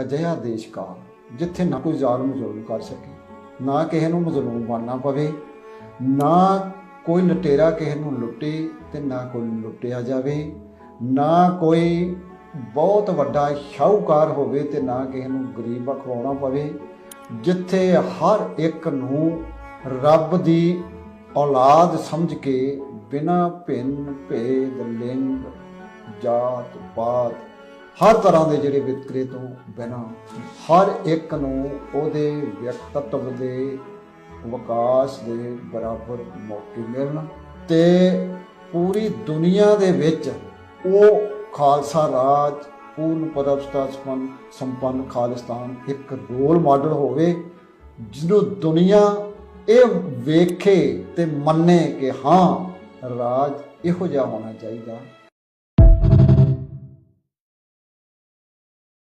ਅਜਿਹਾ ਦੇਸ਼ ਕਾਲ ਜਿੱਥੇ ਨਾ ਕੋਈ ਜ਼ਾਲਮ ਜ਼ੁਲਮ ਕਰ ਸਕੇ, ਨਾ ਕਿਸੇ ਨੂੰ ਮਜ਼ਲੂਮ ਬਣਨਾ ਪਵੇ, ਨਾ ਕੋਈ ਲਟੇਰਾ ਕਿਸੇ ਨੂੰ ਲੁੱਟੇ ਤੇ ਨਾ ਕੋਈ ਲੁੱਟਿਆ ਜਾਵੇ, ਨਾ ਕੋਈ ਬਹੁਤ ਵੱਡਾ ਸ਼ਾਹੂਕਾਰ ਹੋਵੇ ਤੇ ਨਾ ਕਿਸੇ ਨੂੰ ਗਰੀਬ ਖਵਾਉਣਾ ਪਵੇ, ਜਿੱਥੇ ਹਰ ਇੱਕ ਨੂੰ ਰੱਬ ਦੀ ਔਲਾਦ ਸਮਝ ਕੇ ਬਿਨਾਂ ਭਿੰਨ ਭੇਦ ਲਿੰਗ ਜਾਤ ਪਾਤ ਹਰ ਤਰ੍ਹਾਂ ਦੇ ਜਿਹੜੇ ਵਿਤਕਰੇ ਤੋਂ ਬਿਨਾ ਹਰ ਇੱਕ ਨੂੰ ਉਹਦੇ ਵਿਅਕਤਤਵ ਦੇ ਵਿਕਾਸ ਦੇ ਬਰਾਬਰ ਮੌਕੇ ਮਿਲਣ ਤੇ ਪੂਰੀ ਦੁਨੀਆ ਦੇ ਵਿੱਚ ਉਹ ਖਾਲਸਾ ਰਾਜ, ਪੂਰਨ ਪਰਵਸਤਾ ਸੰਪੰਨ ਸੰਪੰਨ ਖਾਲਿਸਤਾਨ ਇੱਕ ਰੋਲ ਮਾਡਲ ਹੋਵੇ, ਜਿਹਨੂੰ ਦੁਨੀਆ ਇਹ ਵੇਖੇ ਤੇ ਮੰਨੇ ਕਿ ਹਾਂ, ਰਾਜ ਇਹੋ ਜਿਹਾ ਹੋਣਾ ਚਾਹੀਦਾ।